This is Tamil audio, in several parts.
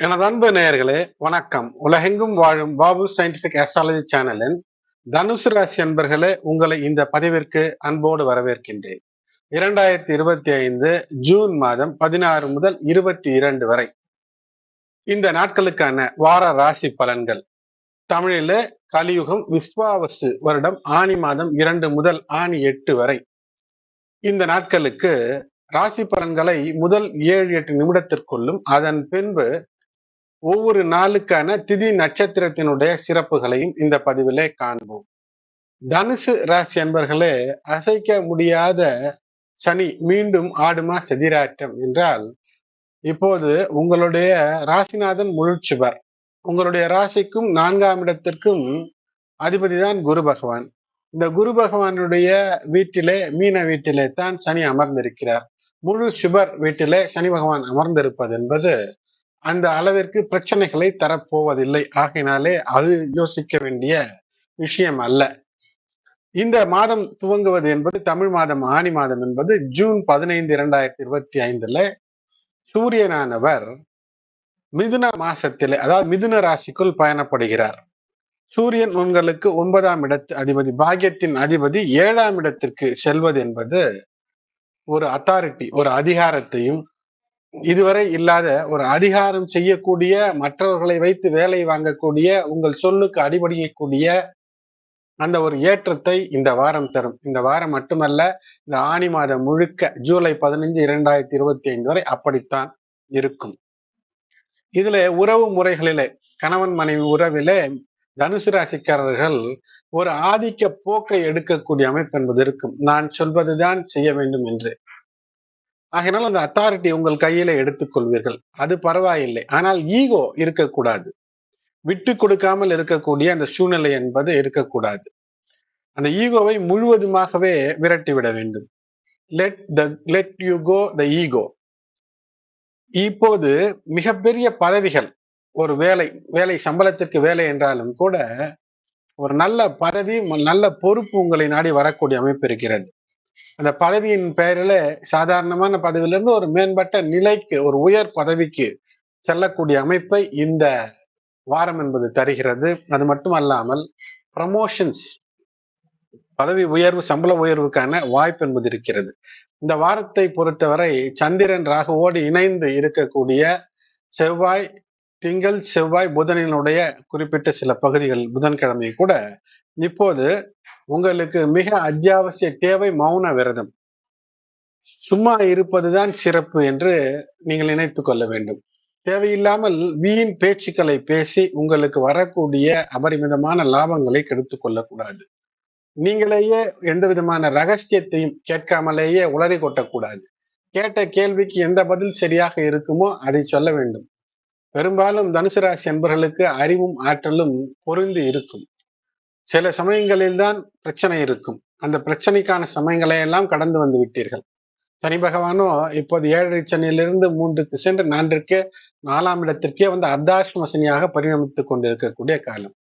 எனது அன்பு நேயர்களே வணக்கம். உலகெங்கும் வாழும் பாபு சயின்டிபிக் ஆஸ்ட்ராலஜி சேனலின் தனுசு ராசி அன்பர்களே உங்களை இந்த பதிவிற்கு அன்போடு வரவேற்கின்றேன். இரண்டாயிரத்தி இருபத்தி ஐந்து ஜூன் மாதம் பதினாறு முதல் இருபத்தி இரண்டு வரை. இந்த நாட்களுக்கான வார ராசி பலன்கள். தமிழில கலியுகம் விஸ்வாவசு வருடம் ஆணி மாதம் இரண்டு முதல் ஆணி எட்டு வரை. இந்த நாட்களுக்கு ராசி பலன்களை முதல் ஏழு எட்டு நிமிடத்திற்குள்ளும் அதன் பின்பு ஒவ்வொரு நாளுக்கான திதி நட்சத்திரத்தினுடைய சிறப்புகளையும் இந்த பதிவிலே காண்போம். தனுசு ராசி என்பர்களே அசைக்க முடியாத சனி மீண்டும் ஆடுமா செதிராட்டம் என்றால் இப்போது உங்களுடைய ராசிநாதன் முழுச்சுவர் உங்களுடைய ராசிக்கும் நான்காம் இடத்திற்கும் அதிபதிதான் குரு பகவான். இந்த குரு பகவானுடைய வீட்டிலே மீன வீட்டிலே தான் சனி அமர்ந்திருக்கிறார். முழு சுபர் வீட்டிலே சனி பகவான் அமர்ந்திருப்பது என்பது அந்த அளவிற்கு பிரச்சனைகளை தரப்போவதில்லை. ஆகையினாலே அது யோசிக்க வேண்டிய விஷயம் அல்ல. இந்த மாதம் துவங்குவது என்பது தமிழ் மாதம் ஆணி மாதம் என்பது ஜூன் பதினைந்து இரண்டாயிரத்தி இருபத்தி ஐந்துல சூரியனானவர் மிதுன மாசத்திலே அதாவது மிதுன ராசிக்குள் பயணப்படுகிறார். சூரியன் உங்களுக்கு ஒன்பதாம் இடத்து அதிபதி பாக்கியத்தின் அதிபதி ஏழாம் இடத்திற்கு செல்வது என்பது ஒரு அத்தாரிட்டி ஒரு அதிகாரத்தையும் இதுவரை இல்லாத ஒரு அதிகாரம் செய்யக்கூடிய மற்றவர்களை வைத்து வேலை வாங்கக்கூடிய உங்கள் சொல்லுக்கு அடிபடியக்கூடிய அந்த ஒரு ஏற்றத்தை இந்த வாரம் தரும். இந்த வாரம் மட்டுமல்ல இந்த ஆணி மாதம் முழுக்க ஜூலை பதினைஞ்சு இரண்டாயிரத்தி இருபத்தி ஐந்து வரை அப்படித்தான் இருக்கும். இதுல உறவு முறைகளிலே கணவன் மனைவி உறவிலே தனுசு ராசிக்காரர்கள் ஒரு ஆதிக்க போக்கை எடுக்கக்கூடிய அமைப்பு என்பது இருக்கும். நான் சொல்வதுதான் செய்ய வேண்டும் என்று. ஆகையினால் அந்த அத்தாரிட்டி உங்கள் கையில எடுத்துக்கொள்வீர்கள். அது பரவாயில்லை. ஆனால் ஈகோ இருக்கக்கூடாது. விட்டு கொடுக்காமல் இருக்கக்கூடிய அந்த சூழ்நிலை என்பது இருக்கக்கூடாது. அந்த ஈகோவை முழுவதுமாகவே விரட்டி விட வேண்டும். Let the let you go the ego இப்போது மிகப்பெரிய பதவிகள் ஒரு வேலை வேலை சம்பளத்திற்கு வேலை என்றாலும் கூட ஒரு நல்ல பதவி நல்ல பொறுப்பு உங்களை நாடி வரக்கூடிய அமைப்பு இருக்கிறது. அந்த பதவியின் பெயரில சாதாரணமான பதவியிலிருந்து ஒரு மேம்பட்ட நிலைக்கு ஒரு உயர் பதவிக்கு செல்லக்கூடிய அமைப்பை இந்த வாரம் என்பது தருகிறது. அது மட்டும் அல்லாமல் ப்ரமோஷன்ஸ் பதவி உயர்வு சம்பள உயர்வுக்கான வாய்ப்பு என்பது இருக்கிறது. இந்த வாரத்தை பொறுத்தவரை சந்திரன் ராகுவோடு இணைந்து இருக்கக்கூடிய செவ்வாய் திங்கள் செவ்வாய் புதனினுடைய குறிப்பிட்ட சில பகுதிகள் புதன்கிழமை கூட இப்போது உங்களுக்கு மிக அத்தியாவசிய தேவை மௌன விரதம். சும்மா இருப்பதுதான் சிறப்பு என்று நீங்கள் நினைத்து கொள்ள வேண்டும். தேவையில்லாமல் வீண் பேச்சுக்களை பேசி உங்களுக்கு வரக்கூடிய அபரிமிதமான லாபங்களை கெடுத்துக் கொள்ளக்கூடாது. நீங்களேயே எந்த விதமான ரகசியத்தையும் கேட்காமலேயே உளறி கொட்டக்கூடாது. கேட்ட கேள்விக்கு எந்த பதில் சரியாக இருக்குமோ அதை சொல்ல வேண்டும். பெரும்பாலும் தனுசு ராசி என்பவர்களுக்கு அறிவும் ஆற்றலும் பொருந்து இருக்கும். சில சமயங்களில் தான் பிரச்சனை இருக்கும். அந்த பிரச்சனைக்கான சமயங்களை எல்லாம் கடந்து வந்து விட்டீர்கள். சனி பகவானோ இப்போது ஏழரை சனியிலிருந்து மூன்றுக்கு சென்று நான்கிற்கு நாலாம் இடத்திற்கே வந்து அர்த்தாஷ்டம சனியாக பரிணமித்துக் கொண்டிருக்கக்கூடிய காலம்.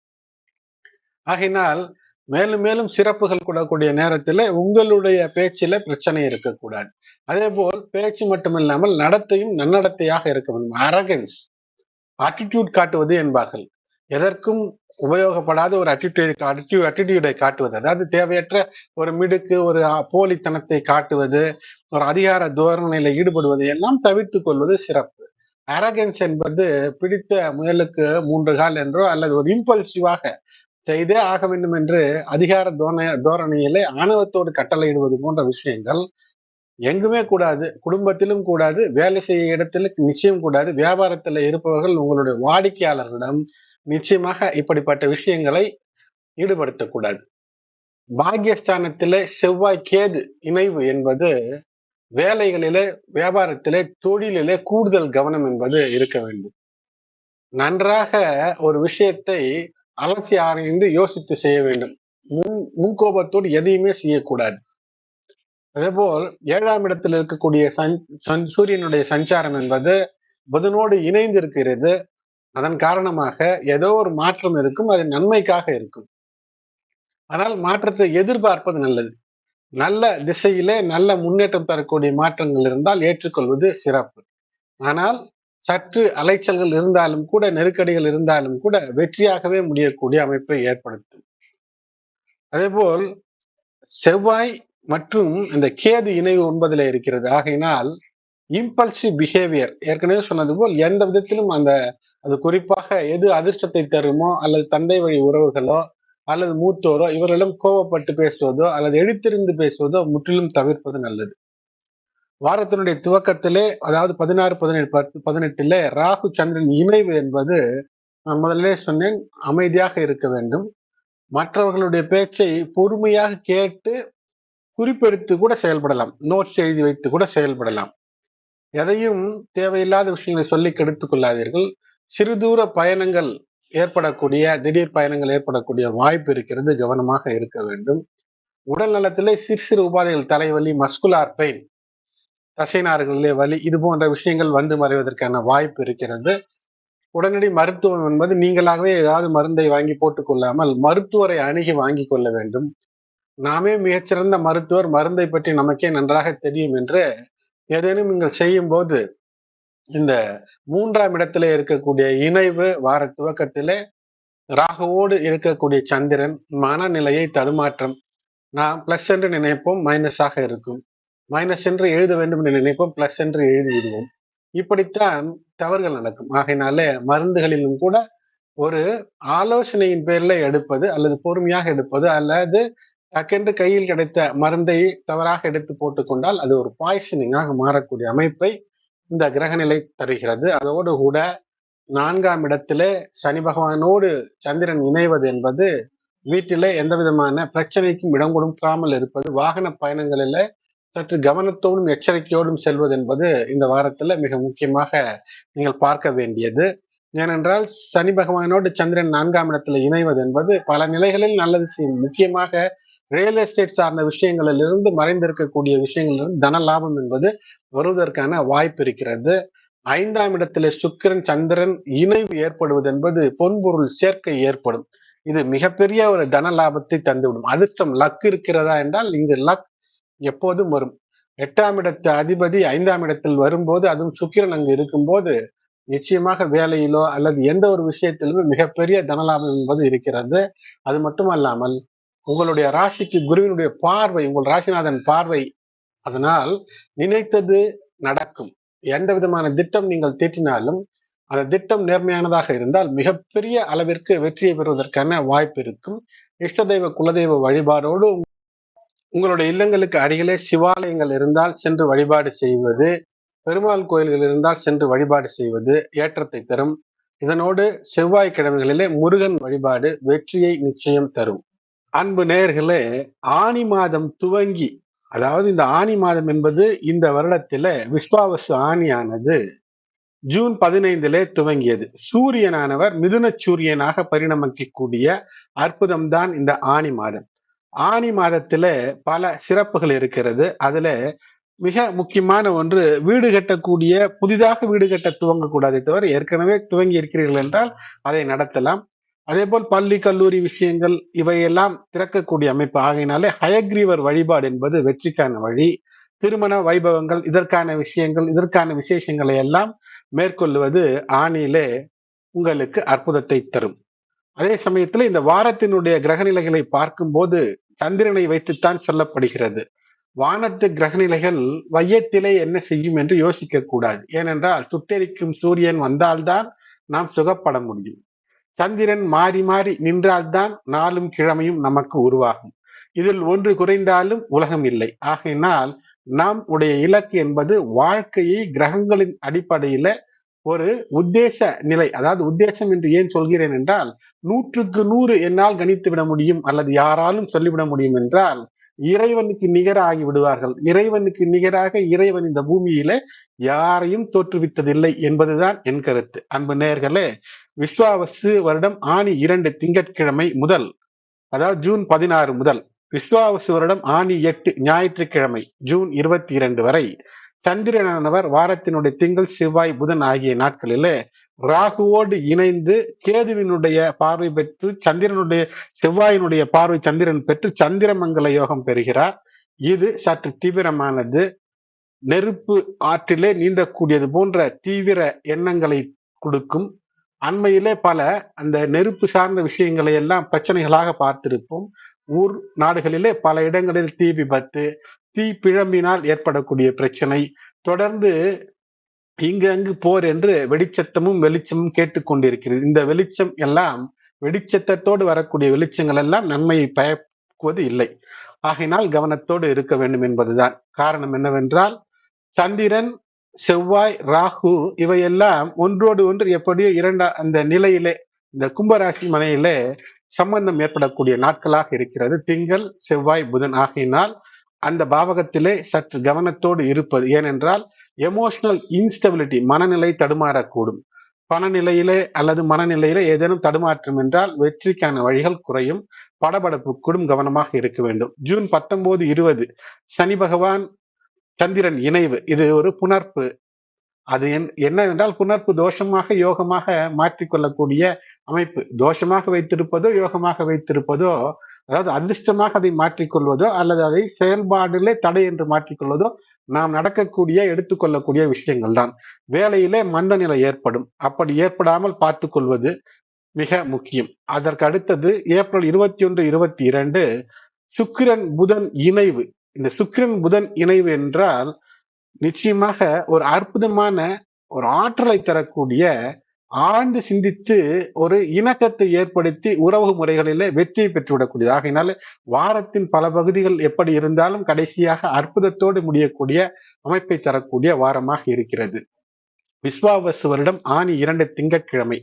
ஆகினால் மேலும் மேலும் சிறப்புகள் கூடக்கூடிய நேரத்தில் உங்களுடைய பேச்சில பிரச்சனை இருக்கக்கூடாது. அதே போல் பேச்சு மட்டுமில்லாமல் நடத்தையும் நன்னடத்தையாக இருக்க வேண்டும். அரகன்ஸ் ஆட்டிடியூட் காட்டுவது என்பார்கள். எதற்கும் உபயோகப்படாத ஒரு அட்டிடியூட் அட்டிடியூ அட்டிடியூடை காட்டுவது. அதாவது தேவையற்ற ஒரு மிடுக்கு ஒரு போலித்தனத்தை காட்டுவது ஒரு அதிகார தோரணையில ஈடுபடுவது எல்லாம் தவிர்த்து கொள்வது சிறப்பு. அரகன்ஸ் என்பது பிடித்த முயலுக்கு மூன்று கால் என்றோ அல்லது ஒரு இம்பல்சிவாக செய்தே ஆக வேண்டும் என்று அதிகார தோண தோரணையிலே ஆணவத்தோடு கட்டளையிடுவது போன்ற விஷயங்கள் எங்குமே கூடாது. குடும்பத்திலும் கூடாது. வேலை செய்ய இடத்துல நிச்சயம் கூடாது. வியாபாரத்துல இருப்பவர்கள் உங்களுடைய வாடிக்கையாளர்களிடம் நிச்சயமாக இப்படிப்பட்ட விஷயங்களை ஈடுபடுத்தக்கூடாது. பாகியஸ்தானத்திலே செவ்வாய் கேது இணைவு என்பது வேலைகளிலே வியாபாரத்திலே தொழிலிலே கூடுதல் கவனம் என்பது இருக்க வேண்டும். நன்றாக ஒரு விஷயத்தை அலசி ஆராய்ந்து யோசித்து செய்ய வேண்டும். முன் முன்கோபத்தோடு எதையுமே செய்யக்கூடாது. அதேபோல் ஏழாம் இடத்தில் இருக்கக்கூடிய சன் சூரியனுடைய சஞ்சாரம் என்பது புதனோடு இணைந்து இருக்கிறது அதன் காரணமாக ஏதோ ஒரு மாற்றம் இருக்கும் அது நன்மைக்காக இருக்கும். ஆனால் மாற்றத்தை எதிர்பார்ப்பது நல்லது. நல்ல திசையிலே நல்ல முன்னேற்றம் தரக்கூடிய மாற்றங்கள் இருந்தால் ஏற்றுக்கொள்வது சிறப்பு. ஆனால் சற்று அலைச்சல்கள் இருந்தாலும் கூட நெருக்கடிகள் இருந்தாலும் கூட வெற்றியாகவே முடியக்கூடிய அமைப்பை ஏற்படுத்தும். அதேபோல் செவ்வாய் மற்றும் இந்த கேது இணைவு ஒன்பதுல இருக்கிறது. ஆகையினால் இம்பல்சிவ் பிஹேவியர் ஏற்கனவே சொன்னது போல் எந்த விதத்திலும் அந்த அது குறிப்பாக எது அதிர்ஷ்டத்தை தருமோ அல்லது தந்தை வழி உறவுகளோ அல்லது மூத்தோரோ இவர்களிடம் கோவப்பட்டு பேசுவதோ அல்லது எடுத்திருந்து பேசுவதோ முற்றிலும் தவிர்ப்பது நல்லது. வாரத்தினுடைய துவக்கத்திலே அதாவது பதினாறு பதினேழு பத்து பதினெட்டுல ராகு சந்திரன் இணைவு என்பது நான் முதல்ல சொன்னேன் அமைதியாக இருக்க வேண்டும். மற்றவர்களுடைய பேச்சை பொறுமையாக கேட்டு குறிப்பெடுத்து கூட செயல்படலாம். நோட்ஸ் எழுதி வைத்து கூட செயல்படலாம். எதையும் தேவையில்லாத விஷயங்களை சொல்லி கெடுத்துக் கொள்ளாதீர்கள். சிறுதூர பயணங்கள் ஏற்படக்கூடிய திடீர் பயணங்கள் ஏற்படக்கூடிய வாய்ப்பு இருக்கிறது கவனமாக இருக்க வேண்டும். உடல் நலத்திலே சிறு சிறு உபாதைகள் தலைவலி மஸ்குலார் பெயின் தசைநார்களிலே வலி இது போன்ற விஷயங்கள் வந்து மறைவதற்கான வாய்ப்பு இருக்கிறது. உடனடி மருத்துவம் என்பது நீங்களாகவே ஏதாவது மருந்தை வாங்கி போட்டுக் கொள்ளாமல் மருத்துவரை அணுகி வாங்கி கொள்ள வேண்டும். நாமே மிகச்சிறந்த மருத்துவர் மருந்தை பற்றி நமக்கே நன்றாக தெரியும் என்று ஏதேனும் நீங்கள் செய்யும் போது இந்த மூன்றாம் இடத்திலே இருக்கக்கூடிய இணைவு வார துவக்கத்திலே ராகுவோடு இருக்கக்கூடிய சந்திரன் மனநிலையை தடுமாற்றம். நாம் பிளஸ் என்று நினைப்போம் மைனஸாக இருக்கும். மைனஸ் என்று எழுத வேண்டும் என்று நினைப்போம் பிளஸ் என்று எழுதி விடுவோம் இப்படித்தான் தவறுகள் நடக்கும். ஆகையினாலே மருந்துகளிலும் கூட ஒரு ஆலோசனையின் பேர்ல எடுப்பது அல்லது பொறுமையாக எடுப்பது அல்லது டக்கென்று கையில் கிடைத்த மருந்தை தவறாக எடுத்து போட்டுக்கொண்டால் அது ஒரு பாய்சனிங்காக மாறக்கூடிய அமைப்பை இந்த கிரகநிலை தருகிறது. அதோடு கூட நான்காம் இடத்திலே சனி பகவானோடு சந்திரன் இணைவது என்பது வீட்டிலே எந்த விதமான பிரச்சனைக்கும் இடம் கொடுக்காமல் இருப்பது வாகன பயணங்களில சற்று கவனத்தோடும் எச்சரிக்கையோடும் செல்வது என்பது இந்த வாரத்துல மிக முக்கியமாக நீங்கள் பார்க்க வேண்டியது. ஏனென்றால் சனி பகவானோடு சந்திரன் நான்காம் இடத்துல இணைவது என்பது பல நிலைகளில் நல்லது செய்யும் முக்கியமாக ரியல் எஸ்டேட் சார்ந்த விஷயங்களிலிருந்து மறைந்திருக்கக்கூடிய விஷயங்களிலிருந்து தன லாபம் என்பது வருவதற்கான வாய்ப்பு இருக்கிறது. ஐந்தாம் இடத்துல சுக்கிரன் சந்திரன் இணைவு ஏற்படுவது என்பது பொன்பொருள் சேர்க்கை ஏற்படும். இது மிகப்பெரிய ஒரு தன லாபத்தை தந்துவிடும். அதிர்ஷ்டம் லக் இருக்கிறதா என்றால் இங்கு லக் எப்போதும் வரும். எட்டாம் இடத்து அதிபதி ஐந்தாம் இடத்தில் வரும்போது அதுவும் சுக்கிரன் அங்கு இருக்கும்போது நிச்சயமாக வேலையிலோ அல்லது எந்த ஒரு விஷயத்திலுமே மிகப்பெரிய தனலாபம் என்பது இருக்கிறது. அது மட்டுமல்லாமல் உங்களுடைய ராசிக்கு குருவினுடைய பார்வை உங்கள் ராசிநாதன் பார்வை அதனால் நினைத்தது நடக்கும். எந்த விதமான திட்டம் நீங்கள் தீட்டினாலும் அந்த திட்டம் நேர்மையானதாக இருந்தால் மிகப்பெரிய அளவிற்கு வெற்றியை பெறுவதற்கான வாய்ப்பு இருக்கும். இஷ்ட தெய்வ குலதெய்வ வழிபாடோடு உங்களுடைய இல்லங்களுக்கு அருகிலே சிவாலயங்கள் இருந்தால் சென்று வழிபாடு செய்வது பெருமாள் கோயில்கள் இருந்தால் சென்று வழிபாடு செய்வது ஏற்றத்தை தரும். இதனோடு செவ்வாய்க்கிழமைகளிலே முருகன் வழிபாடு வெற்றியை நிச்சயம் தரும். அன்பு நேர்களே ஆணி மாதம் துவங்கி அதாவது இந்த ஆணி மாதம் என்பது இந்த வருடத்தில விஸ்வாவசு ஆணியானது ஜூன் பதினைந்திலே துவங்கியது. சூரியனானவர் மிதுன சூரியனாக பரிணமிக்கக்கூடிய அற்புதம் தான் இந்த ஆணி மாதம். ஆணி மாதத்துல பல சிறப்புகள் இருக்கிறது. அதுல மிக முக்கியமான ஒன்று வீடு கட்டக்கூடிய புதிதாக வீடு கட்ட துவங்கக்கூடாதே தவிர ஏற்கனவே துவங்கி இருக்கிறீர்கள் என்றால் அதை நடத்தலாம். அதே போல் பள்ளி கல்லூரி விஷயங்கள் இவையெல்லாம் திறக்கக்கூடிய அமைப்பு. ஆகையினாலே ஹயக்ரீவர் வழிபாடு என்பது வெற்றிக்கான வழி. திருமண வைபவங்கள் இதற்கான விஷயங்கள் இதற்கான விசேஷங்களை எல்லாம் மேற்கொள்வது ஆணியிலே உங்களுக்கு அற்புதத்தை தரும். அதே சமயத்தில் இந்த வாரத்தினுடைய கிரகநிலைகளை பார்க்கும்போது சந்திரனை வைத்துத்தான் சொல்லப்படுகிறது. வானத்து கிரகநிலைகள் வையத்திலே என்ன செய்யும் என்று யோசிக்க கூடாது ஏனென்றால் சுட்டெரிக்கும் சூரியன் வந்தால்தான் நாம் சுகப்பட முடியும். சந்திரன் மாறி மாறி நின்றால்தான் நாளும் கிழமையும் நமக்கு உருவாகும். இதில் ஒன்று குறைந்தாலும் உலகம் இல்லை. ஆகையினால் நாம் உடைய இலக்கு என்பது வாழ்க்கையை கிரகங்களின் அடிப்படையில ஒரு உத்தேச நிலை. அதாவது உத்தேசம் என்று ஏன் சொல்கிறேன் என்றால் நூற்றுக்கு நூறு என்னால் கணித்து விட முடியும் அல்லது யாராலும் சொல்லிவிட முடியும் என்றால் இறைவனுக்கு நிகராகி விடுவார்கள். இறைவனுக்கு நிகராக இறைவன் இந்த பூமியில யாரையும் தோற்றுவித்ததில்லை என்பதுதான் என் கருத்து. அன்பு நேர்களே விஸ்வாவசு வருடம் ஆணி இரண்டு திங்கட்கிழமை முதல் அதாவது ஜூன் பதினாறு முதல். விஸ்வாவசு வருடம் ஆணி எட்டு ஞாயிற்றுக்கிழமை ஜூன் இருபத்தி இரண்டு வரை. சந்திரனானவர் வாரத்தினுடைய திங்கள் செவ்வாய் புதன் ஆகிய நாட்களிலே ராகுவோடு இணைந்து கேதுவினுடைய பார்வை பெற்று சந்திரனுடைய செவ்வாயினுடைய பார்வை சந்திரன் பெற்று சந்திரமங்கல யோகம் பெறுகிறார். இது சற்று தீவிரமானது. நெருப்பு ஆற்றிலே நீந்தக்கூடியது போன்ற தீவிர எண்ணங்களை கொடுக்கும் அண்மையிலே பல அந்த நெருப்பு சார்ந்த விஷயங்களை எல்லாம் பிரச்சனைகளாக பார்த்திருப்போம். ஊர் நாடுகளிலே பல இடங்களில் தீ விபத்து தீ பிழம்பினால் ஏற்படக்கூடிய பிரச்சனை. தொடர்ந்து இங்கு அங்கு போர் என்று வெடிச்சத்தமும் வெளிச்சமும் கேட்டுக்கொண்டிருக்கிறது இந்த வெளிச்சம் எல்லாம் வெடிச்சத்தோடு வரக்கூடிய வெளிச்சங்கள் எல்லாம் நன்மையை பயக்குவது இல்லை. ஆகையினால் கவனத்தோடு இருக்க வேண்டும் என்பதுதான். காரணம் என்னவென்றால் சந்திரன் செவ்வாய் ராகு இவையெல்லாம் ஒன்றோடு ஒன்று எப்படியோ இரண்டா அந்த நிலையிலே இந்த கும்பராசி மனையிலே சம்பந்தம் ஏற்படக்கூடிய நாட்களாக இருக்கிறது. திங்கள் செவ்வாய் புதன் ஆகையினால் அந்த பாவகத்திலே சற்று கவனத்தோடு இருப்பது. ஏனென்றால் எமோஷனல் இன்ஸ்டபிலிட்டி மனநிலை தடுமாறக்கூடும். பணநிலையிலே அல்லது மனநிலையிலே ஏதேனும் தடுமாற்றம் என்றால் வெற்றிக்கான வழிகள் குறையும். படபடப்புக்கூடும் கவனமாக இருக்க வேண்டும். ஜூன் பத்தொன்பது இருபது சனி பகவான் சந்திரன் இணைவு. இது ஒரு புணர்ப்பு. அது என்னவென்றால் புணர்ப்பு தோஷமாக யோகமாக மாற்றிக்கொள்ளக்கூடிய அமைப்பு. தோஷமாக வைத்திருப்பதோ யோகமாக வைத்திருப்பதோ அதாவது அதிர்ஷ்டமாக அதை மாற்றிக்கொள்வதோ அல்லது அதை செயல்பாடிலே தடை என்று மாற்றிக்கொள்வதோ நாம் நடக்கக்கூடிய எடுத்துக்கொள்ளக்கூடிய விஷயங்கள் தான். வேலையிலே மந்த நிலை ஏற்படும். அப்படி ஏற்படாமல் பார்த்து கொள்வது மிக முக்கியம். அதற்கு அடுத்தது ஏப்ரல் இருபத்தி ஒன்று இருபத்தி இரண்டு சுக்கிரன் புதன் இணைவு. இந்த சுக்கிரன் புதன் இணைவு என்றால் நிச்சயமாக ஒரு அற்புதமான ஒரு ஆற்றலை தரக்கூடிய ஆழ்ந்து சிந்தித்து ஒரு இணக்கத்தை ஏற்படுத்தி உறவு முறைகளிலே வெற்றியை பெற்றுவிடக்கூடியது. ஆகையினால வாரத்தின் பல பகுதிகள் எப்படி இருந்தாலும் கடைசியாக அற்புதத்தோடு முடியக்கூடிய அமைப்பை தரக்கூடிய வாரமாக இருக்கிறது. விஸ்வாவசு வருடம் ஆணி இரண்டு திங்கட்கிழமை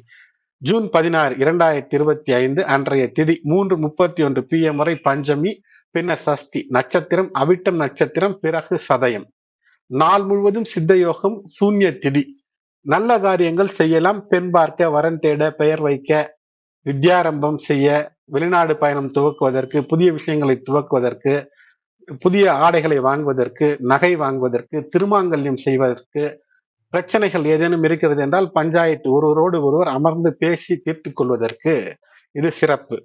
ஜூன் பதினாறு இரண்டாயிரத்தி இருபத்தி ஐந்து அன்றைய திதி மூன்று முப்பத்தி ஒன்று பி எம் வரை பஞ்சமி பின்னர் சஷ்டி நட்சத்திரம் அவிட்டம் நட்சத்திரம் பிறகு சதயம். நாள் முழுவதும் சித்த யோகம் சூன்ய திதி. நல்ல காரியங்கள் செய்யலாம். பெண் பார்க்க வரன் தேட பெயர் வைக்க வித்யாரம்பம் செய்ய வெளிநாடு பயணம் துவக்குவதற்கு புதிய விஷயங்களை துவக்குவதற்கு புதிய ஆடைகளை வாங்குவதற்கு நகை வாங்குவதற்கு திருமாங்கல்யம் செய்வதற்கு பிரச்சனைகள் ஏதேனும் இருக்கிறது என்றால் பஞ்சாயத்து ஒருவரோடு ஒருவர் அமர்ந்து பேசி தீர்த்து கொள்வதற்கு இது சிறப்பு.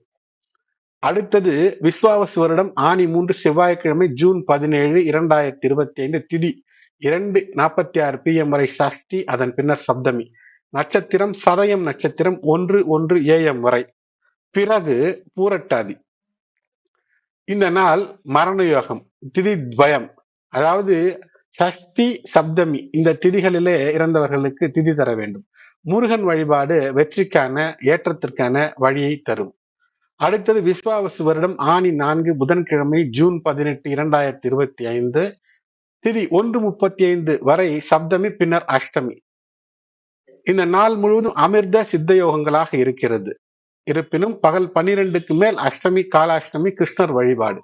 அடுத்தது விஸ்வாவசு வருடம் ஆணி மூன்று செவ்வாய்க்கிழமை ஜூன் பதினேழு இரண்டாயிரத்தி இருபத்தி ஐந்து திதி இரண்டு நாற்பத்தி ஆறு பி எம் வரை சஷ்டி அதன் பின்னர் சப்தமி. நட்சத்திரம் சதயம் நட்சத்திரம் ஒன்று ஒன்று ஏஎம் வரை. பிறகு பூரட்டாதி. இந்த நாள் மரண யோகம் திதி துவயம். அதாவது சஷ்டி சப்தமி இந்த திதிகளிலே இறந்தவர்களுக்கு திதி தர வேண்டும். முருகன் வழிபாடு வெற்றிக்கான ஏற்றத்திற்கான வழியை தரும். அடுத்தது விஸ்வாவசு வருடம் ஆணி நான்கு புதன்கிழமை ஜூன் பதினெட்டு இரண்டாயிரத்தி இருபத்தி ஐந்து திதி ஒன்று முப்பத்தி ஐந்து வரை சப்தமி பின்னர் அஷ்டமி. இந்த நாள் முழுவதும் அமிர்த சித்த யோகங்களாக இருக்கிறது. இருப்பினும் பகல் பன்னிரெண்டுக்கு மேல் அஷ்டமி காலாஷ்டமி கிருஷ்ணர் வழிபாடு.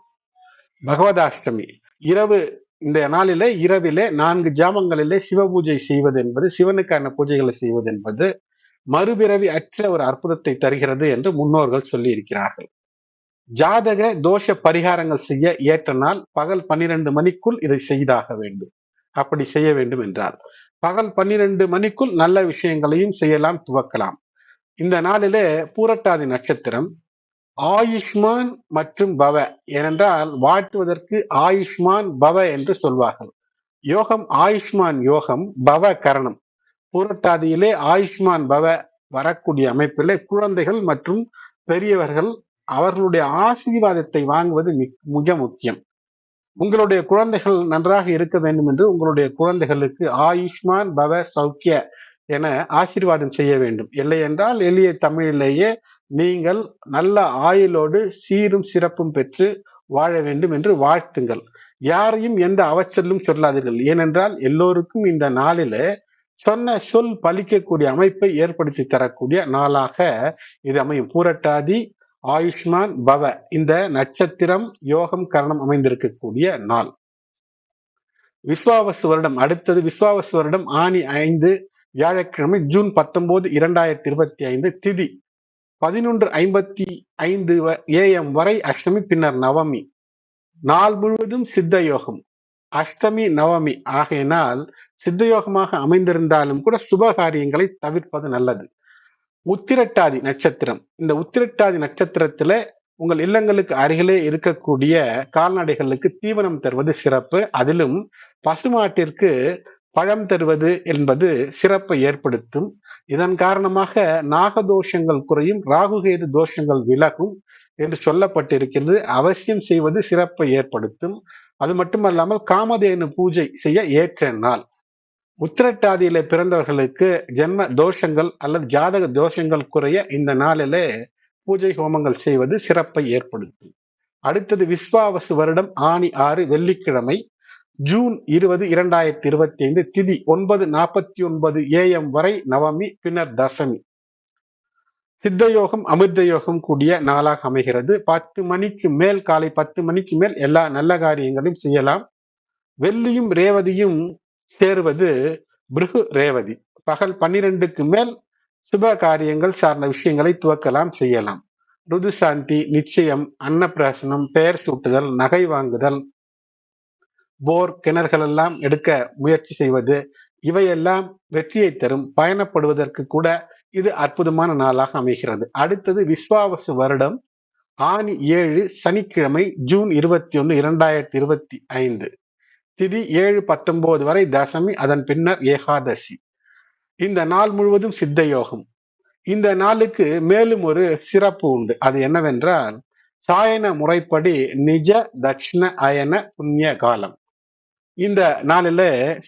பகவதாஷ்டமி. இரவு இந்த நாளிலே இரவிலே நான்கு ஜாமங்களிலே சிவ பூஜை செய்வது என்பது சிவனுக்கான பூஜைகளை செய்வது என்பது மறுபிறவி அற்ற ஒரு அற்புதத்தை தருகிறது என்று முன்னோர்கள் சொல்லி இருக்கிறார்கள் ஜாதக தோஷ பரிகாரங்கள் செய்ய ஏற்ற நாள் பகல் பன்னிரண்டு மணிக்குள் இதை செய்தாக வேண்டும். அப்படி செய்ய வேண்டும் என்றால் பகல் பன்னிரண்டு மணிக்குள் நல்ல விஷயங்களையும் செய்யலாம் துவக்கலாம். இந்த நாளிலே பூரட்டாதி நட்சத்திரம் ஆயுஷ்மான் மற்றும் பவ. ஏனென்றால் வாழ்த்துவதற்கு ஆயுஷ்மான் பவ என்று சொல்வார்கள். யோகம் ஆயுஷ்மான் யோகம் பவ கரணம். பூரட்டாதியிலே ஆயுஷ்மான் பவ வரக்கூடிய அமைப்பிலே குழந்தைகள் மற்றும் பெரியவர்கள் அவர்களுடைய ஆசீர்வாதத்தை வாங்குவது மிக முக்கியம். உங்களுடைய குழந்தைகள் நன்றாக இருக்க வேண்டும் என்று உங்களுடைய குழந்தைகளுக்கு ஆயுஷ்மான் பவ சௌக்கிய என ஆசீர்வாதம் செய்ய வேண்டும். இல்லை என்றால் எளிய தமிழிலேயே நீங்கள் நல்ல ஆயுளோடு சீரும் சிறப்பும் பெற்று வாழ வேண்டும் என்று வாழ்த்துங்கள். யாரையும் எந்த அவச்சலும் சொல்லாதீர்கள். ஏனென்றால் எல்லோருக்கும் இந்த நாளில சொன்ன சொல் பலிக்கக்கூடிய அமைப்பை ஏற்படுத்தி தரக்கூடிய நாளாக இது அமையும். பூரட்டாதி ஆயுஷ்மான் பவ. இந்த நட்சத்திரம் யோகம் கரணம் அமைந்திருக்கக்கூடிய நாள். விஸ்வாவசு வருடம். அடுத்தது விஸ்வாவசு வருடம் ஆணி ஐந்து வியாழக்கிழமை ஜூன் பத்தொன்பது இரண்டாயிரத்தி இருபத்தி ஐந்து திதி. பதினொன்று ஐம்பத்தி ஐந்து ஏஎம் வரை அஷ்டமி பின்னர் நவமி. நாள் முழுவதும் சித்த யோகம். அஷ்டமி நவமி. ஆகையினால் சித்தயோகமாக அமைந்திருந்தாலும் கூட சுப காரியங்களை தவிர்ப்பது நல்லது. உத்திரட்டாதி நட்சத்திரம். இந்த உத்திரட்டாதி நட்சத்திரத்துல உங்கள் இல்லங்களுக்கு அருகிலே இருக்கக்கூடிய கால்நடைகளுக்கு தீவனம் தருவது சிறப்பு. அதிலும் பசுமாட்டிற்கு பழம் தருவது என்பது சிறப்பை ஏற்படுத்தும். இதன் காரணமாக நாகதோஷங்கள் குறையும் ராகுகேது தோஷங்கள் விலகும் என்று சொல்லப்பட்டிருக்கிறது. அவசியம் செய்வது சிறப்பை ஏற்படுத்தும். அது மட்டுமல்லாமல் காமதேனு பூஜை செய்ய ஏற்ற நாள். உத்திரட்டாதியில பிறந்தவர்களுக்கு ஜென்ம தோஷங்கள் அல்லது ஜாதக தோஷங்கள் குறைய இந்த நாளிலே பூஜை ஹோமங்கள் செய்வது சிறப்பை ஏற்படுத்தும். அடுத்தது விஸ்வாவசு வருடம் ஆணி ஆறு வெள்ளிக்கிழமை ஜூன் இருபது இரண்டாயிரத்தி இருபத்தி ஐந்து திதி ஒன்பது நாற்பத்தி ஒன்பது ஏஎம் வரை நவமி பின்னர் தசமி. சித்தயோகம் அமிர்த யோகம் கூடிய நாளாக அமைகிறது. பத்து மணிக்கு மேல் காலை பத்து மணிக்கு மேல் எல்லா நல்ல காரியங்களையும் செய்யலாம். வெள்ளியும் ரேவதியும் சேருவது பிருகு ரேவதி. பகல் பன்னிரெண்டுக்கு மேல் சுப காரியங்கள் சார்ந்த விஷயங்களை துவக்கலாம் செய்யலாம். ருது சாந்தி நிச்சயம் அன்னப்பிராசனம் பெயர் சூட்டுதல் நகை வாங்குதல் போர் கிணறுகள் எல்லாம் எடுக்க முயற்சி செய்வது இவையெல்லாம் வெற்றியை தரும். பயணப்படுவதற்கு கூட இது அற்புதமான நாளாக அமைகிறது. அடுத்தது விஸ்வாவசு வருடம் ஆணி ஏழு சனிக்கிழமை ஜூன் இருபத்தி ஒன்று இரண்டாயிரத்தி இருபத்தி ஐந்து. திதி ஏழு பத்தொன்பது வரை தசமி அதன் பின்னர் ஏகாதசி. இந்த நாள் முழுவதும் சித்த யோகம் இந்த நாளுக்கு மேலும் ஒரு சிறப்பு உண்டு. அது என்னவென்றால் சாயன முறைப்படி நிஜ தட்சிண அயன புண்ணிய காலம். இந்த நாளில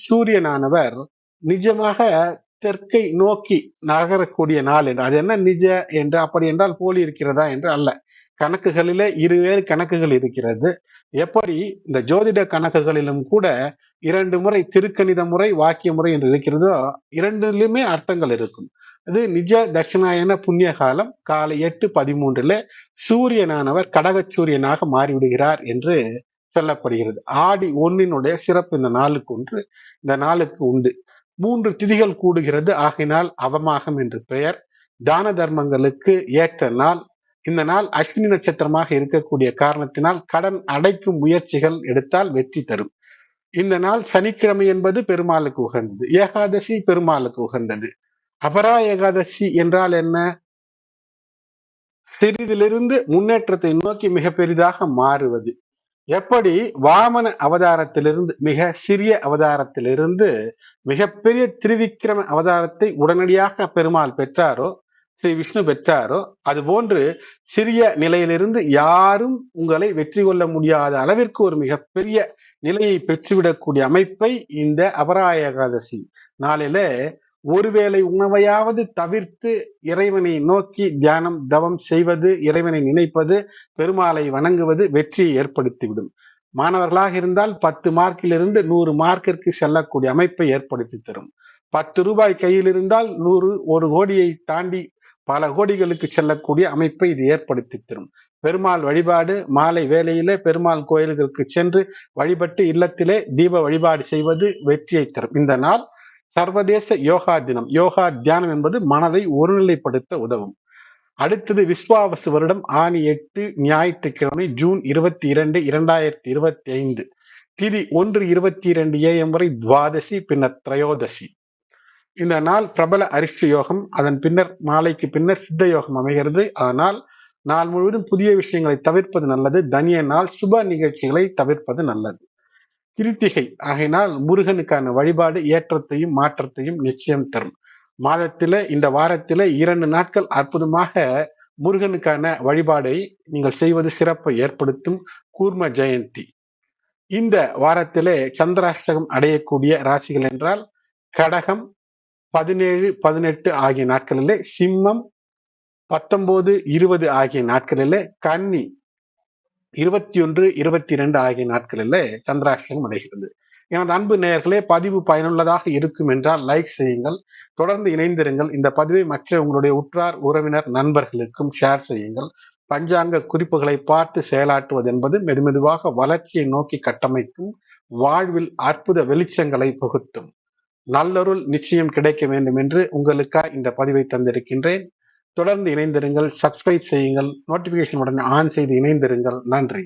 சூரியனானவர் நிஜமாக தெற்கை நோக்கி நகரக்கூடிய நாள் என்று. அது என்ன நிஜ என்று அப்படி என்றால் போலி இருக்கிறதா என்று அல்ல. கணக்குகளிலே இருவேறு கணக்குகள் இருக்கிறது. எப்படி? இந்த ஜோதிட கணக்குகளிலும் கூட இரண்டு முறை திருக்கணித முறை வாக்கிய முறை என்று இருக்கிறதோ இரண்டிலுமே அர்த்தங்கள் இருக்கும். அது நிஜ தட்சிணாயன புண்ணிய காலம் காலை எட்டு பதிமூன்றுல சூரியனானவர் கடக சூரியனாக மாறிவிடுகிறார் என்று சொல்லப்படுகிறது. ஆடி ஒன்னினுடைய சிறப்பு இந்த நாளுக்கு ஒன்று இந்த நாளுக்கு உண்டு. மூன்று திதிகள் கூடுகிறது. ஆகினால் அவமாகம் என்று பெயர். தான தர்மங்களுக்கு ஏற்ற நாள். இந்த நாள் அஸ்வினி நட்சத்திரமாக இருக்கக்கூடிய காரணத்தினால் கடன் அடைக்கும் முயற்சிகள் எடுத்தால் வெற்றி தரும். இந்த நாள் சனிக்கிழமை என்பது பெருமாளுக்கு உகந்தது. ஏகாதசி பெருமாளுக்கு உகந்தது. அபரா ஏகாதசி என்றால் என்ன? சிறிதிலிருந்து முன்னேற்றத்தை நோக்கி மிக பெரிதாக மாறுவது. எப்படி வாமன அவதாரத்திலிருந்து மிக சிறிய அவதாரத்திலிருந்து மிகப்பெரிய திரிவிக்கிரம அவதாரத்தை உடனடியாக பெருமாள் பெற்றாரோ ஸ்ரீ விஷ்ணு பெற்றாரோ அது போன்று சிறிய நிலையிலிருந்து யாரும் உங்களை வெற்றி கொள்ள முடியாத அளவிற்கு ஒரு மிகப்பெரிய நிலையை பெற்றுவிடக்கூடிய அமைப்பை இந்த அபராய ஏகாதசி நாளில ஒருவேளை உணவையாவது தவிர்த்து இறைவனை நோக்கி தியானம் தவம் செய்வது இறைவனை நினைப்பது பெருமாளை வணங்குவது வெற்றியை ஏற்படுத்திவிடும். மாணவர்களாக இருந்தால் பத்து மார்க்கிலிருந்து நூறு மார்க்கிற்கு செல்லக்கூடிய அமைப்பை ஏற்படுத்தி தரும். பத்து ரூபாய் கையில் இருந்தால் நூறு ஒரு கோடியை தாண்டி பல கோடிகளுக்கு செல்லக்கூடிய அமைப்பை இது ஏற்படுத்தி தரும். பெருமாள் வழிபாடு மாலை வேலையிலே பெருமாள் கோயில்களுக்கு சென்று வழிபட்டு இல்லத்திலே தீப வழிபாடு செய்வது வெற்றியை தரும். இந்த நாள் சர்வதேச யோகா தினம். யோகா தியானம் என்பது மனதை ஒருநிலைப்படுத்த உதவும். அடுத்தது விஸ்வாவசு வருடம் ஆணி எட்டு ஞாயிற்றுக்கிழமை ஜூன் இருபத்தி இரண்டு இரண்டாயிரத்தி இருபத்தி ஐந்து திதி ஒன்று இருபத்தி இரண்டு ஏஎம் வரை துவாதசி பின்னர் திரையோதசி. இந்த நாள் பிரபல அரிஷ்ட யோகம். அதன் பின்னர் மாலைக்கு பின்னர் சித்த யோகம் அமைகிறது. ஆனால் நாள் முழுவதும் புதிய விஷயங்களை தவிர்ப்பது நல்லது. தனிய நாள் சுப நிகழ்ச்சிகளை தவிர்ப்பது நல்லது. கிருத்திகை. ஆகையினால் முருகனுக்கான வழிபாடு ஏற்றத்தையும் மாற்றத்தையும் நிச்சயம் தரும். மாதத்தில இந்த வாரத்தில இரண்டு நாட்கள் அற்புதமாக முருகனுக்கான வழிபாடை நீங்கள் செய்வது சிறப்பை ஏற்படுத்தும் கூர்ம ஜெயந்தி. இந்த வாரத்திலே சந்திராஷ்டகம் அடையக்கூடிய ராசிகள் என்றால் கடகம் பதினேழு பதினெட்டு ஆகிய நாட்களிலே சிம்மம் பத்தொன்பது இருபது ஆகிய நாட்களிலே கன்னி இருபத்தி ஒன்று இருபத்தி ரெண்டு ஆகிய நாட்களில் சந்திராஷ்டம் அடைகிறது. எனது அன்பு நேயர்களே பதிவு பயனுள்ளதாக இருக்கும் என்றால் லைக் செய்யுங்கள். தொடர்ந்து இணைந்திருங்கள். இந்த பதிவை மற்ற உங்களுடைய உற்றார் உறவினர் நண்பர்களுக்கும் ஷேர் செய்யுங்கள். பஞ்சாங்க குறிப்புகளை பார்த்து செயலாற்றுவது என்பது மெதுமெதுவாக வளர்ச்சியை நோக்கி கட்டமைக்கும் வாழ்வில் அற்புத வெளிச்சங்களை புகுத்தும். நல்லொருள் நிச்சயம் கிடைக்க வேண்டும் என்று உங்களுக்காக இந்த பதிவை தந்திருக்கின்றேன். தொடர்ந்து இணைந்திருங்கள். சப்ஸ்கிரைப் செய்யுங்கள். நோட்டிபிகேஷன் உடனே ஆன் செய்து இணைந்திருங்கள். நன்றி.